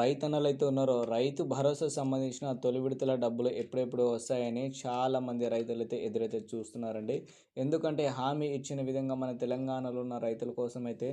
రైతన్నలు అయితే ఉన్నారో రైతు భరోసా సంబంధించిన తొలి విడతల డబ్బులు ఎప్పుడెప్పుడు వస్తాయని చాలామంది రైతులు అయితే ఎదురైతే చూస్తున్నారండి. ఎందుకంటే హామీ ఇచ్చిన విధంగా మన తెలంగాణలో ఉన్న రైతుల కోసం అయితే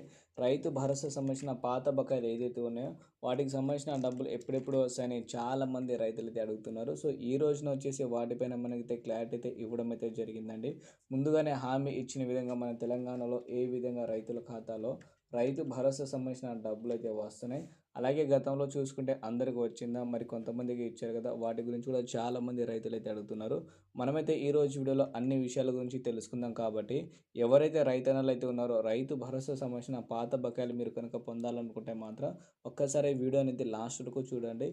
రైతు భరోసా సంబంధించిన పాత బకాయిలు ఏదైతే ఉన్నాయో వాటికి సంబంధించిన డబ్బులు ఎప్పుడెప్పుడు వస్తాయని చాలామంది రైతులు అయితే అడుగుతున్నారు. సో ఈ రోజున వచ్చేసి వాటిపైన మనకైతే క్లారిటీ అయితే ఇవ్వడం అయితే జరిగిందండి. ముందుగానే హామీ ఇచ్చిన విధంగా మన తెలంగాణలో ఏ విధంగా రైతుల ఖాతాలో రైతు భరోసా సంబంధించిన డబ్బులు అయితే వస్తున్నాయి. అలాగే గతంలో చూసుకుంటే అందరికి వచ్చిందా? మరి కొంతమందికి ఇచ్చారు కదా? వాటి గురించి కూడా చాలామంది రైతులు అయితే అడుగుతున్నారు. మనమైతే ఈ రోజు వీడియోలో అన్ని విషయాల గురించి తెలుసుకుందాం కాబట్టి ఎవరైతే రైతన్నలు అయితే ఉన్నారో రైతు భరోసా సంబంధించిన పాత బకాయిలు మీరు కనుక పొందాలనుకుంటే మాత్రం ఒక్కసారి వీడియోని అయితే లాస్ట్ వరకు చూడండి.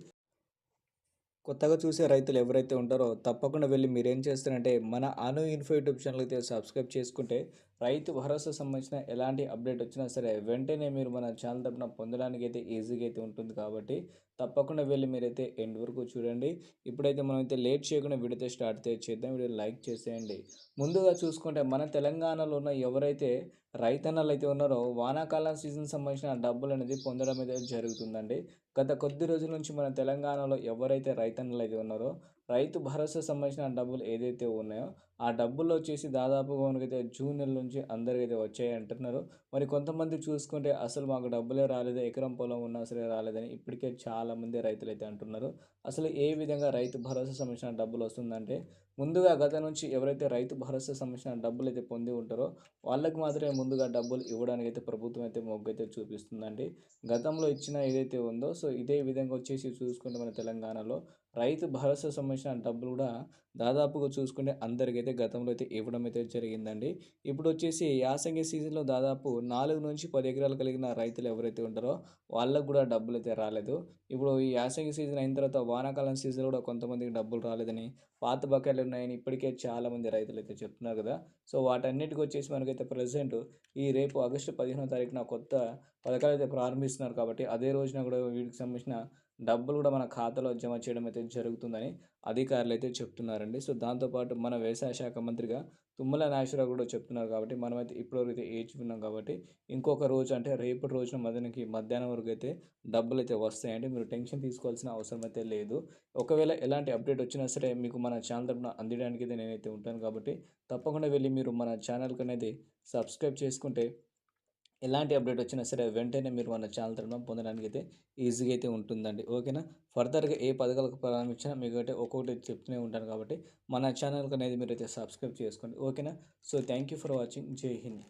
కొత్తగా చూసే రైతులు ఎవరైతే ఉంటారో తప్పకుండా వెళ్ళి మీరేం చేస్తారంటే మన అను ఇన్ఫో యూట్యూబ్ ఛానల్ అయితే సబ్స్క్రైబ్ చేసుకుంటే రైతు భరోసా సంబంధించిన ఎలాంటి అప్డేట్ వచ్చినా సరే వెంటనే మీరు మన ఛానల్ తరపున పొందడానికి అయితే ఈజీగా అయితే ఉంటుంది కాబట్టి తప్పకుండా వెళ్ళి మీరైతే ఎండ్ వరకు చూడండి. ఇప్పుడైతే మనం అయితే లేట్ చేయకుండా వీడియో స్టార్ట్ చేద్దాం. వీడియో లైక్ చేసేయండి. ముందుగా చూసుకుంటే మన తెలంగాణలో ఉన్న ఎవరైతే రైతన్నలు అయితే ఉన్నారో వానాకాలం సీజన్ సంబంధించిన డబ్బులు అనేది పొందడం అయితే జరుగుతుందండి. గత కొద్ది రోజుల నుంచి మన తెలంగాణలో ఎవరైతే రైతన్నలు అయితే ఉన్నారో రైతు భరోసా సంబంధించిన డబ్బులు ఏదైతే ఉన్నాయో ఆ డబ్బులు వచ్చేసి దాదాపుగా మనకైతే జూన్ నెల నుంచి అందరికైతే వచ్చాయి అంటున్నారు. మరి కొంతమంది చూసుకుంటే అసలు మాకు డబ్బులే రాలేదు ఎకరం పొలం ఉన్నా సరే రాలేదని ఇప్పటికే చాలామంది రైతులు అయితే అంటున్నారు. అసలు ఏ విధంగా రైతు భరోసా సంబంధించిన డబ్బులు వస్తుందంటే ముందుగా గత నుంచి ఎవరైతే రైతు భరోసా సంబంధించిన డబ్బులు అయితే పొంది ఉంటారో వాళ్ళకి మాత్రమే ముందుగా డబ్బులు ఇవ్వడానికి అయితే ప్రభుత్వం అయితే మొగ్గు అయితే చూపిస్తుందండి. గతంలో ఇచ్చిన ఏదైతే ఉందో సో ఇదే విధంగా వచ్చేసి చూసుకుంటే మన తెలంగాణలో రైతు భరోసా సంబంధించిన డబ్బులు కూడా దాదాపుగా చూసుకుంటే అందరికైతే గతంలో అయితే ఇవ్వడం అయితే జరిగిందండి. ఇప్పుడు వచ్చేసి యాసంగి సీజన్లో దాదాపు నాలుగు నుంచి పది ఎకరాలు కలిగిన రైతులు ఎవరైతే ఉంటారో వాళ్ళకు కూడా డబ్బులు అయితే రాలేదు. ఇప్పుడు ఈ యాసంగి సీజన్ అయిన తర్వాత వానాకాలం సీజన్ కూడా కొంతమందికి డబ్బులు రాలేదని పాత బకాయిలు ఉన్నాయని ఇప్పటికే చాలామంది రైతులు అయితే చెప్తున్నారు కదా. సో వాటన్నిటికీ వచ్చేసి మనకైతే ప్రజెంట్ ఈ రేపు ఆగస్టు పదిహేనో తారీఖున కొత్త పథకాలు అయితే ప్రారంభిస్తున్నారు కాబట్టి అదే రోజున కూడా వీటికి సంబంధించిన డబ్బులు కూడా మన ఖాతాలో జమ చేయడం అయితే జరుగుతుందని అధికారులు అయితే చెప్తున్నారండి. సో దాంతోపాటు మన వ్యవసాయ శాఖ మంత్రిగా తుమ్మల నాగేశ్వరరావు కూడా చెప్తున్నారు కాబట్టి మనమైతే ఇప్పటివరకు అయితే ఏచి ఉన్నాం కాబట్టి ఇంకొక రోజు అంటే రేపటి రోజున మదనకి మధ్యాహ్నం వరకు అయితే డబ్బులు అయితే వస్తాయండి. మీరు టెన్షన్ తీసుకోవాల్సిన అవసరం అయితే లేదు. ఒకవేళ ఎలాంటి అప్డేట్ వచ్చినా సరే మీకు మన ఛానల్ తరపున అందించడానికి అయితే నేనైతే ఉంటాను కాబట్టి తప్పకుండా వెళ్ళి మీరు మన ఛానల్కి అనేది సబ్స్క్రైబ్ చేసుకుంటే ఎలాంటి అప్డేట్ వచ్చినా సరే వెంటనే మీరు మన ఛానల్ తరఫున పొందడానికి అయితే ఈజీగా అయితే ఉంటుందండి. ఓకేనా? ఫర్దర్గా ఏ పథకాలకు ప్రారంభించినా మీకు అయితే ఒక్కొక్కటి చెప్తూనే ఉంటాను కాబట్టి మన ఛానల్కి అనేది మీరు అయితే సబ్స్క్రైబ్ చేసుకోండి. ఓకేనా? So thank you for watching. Jai Hind.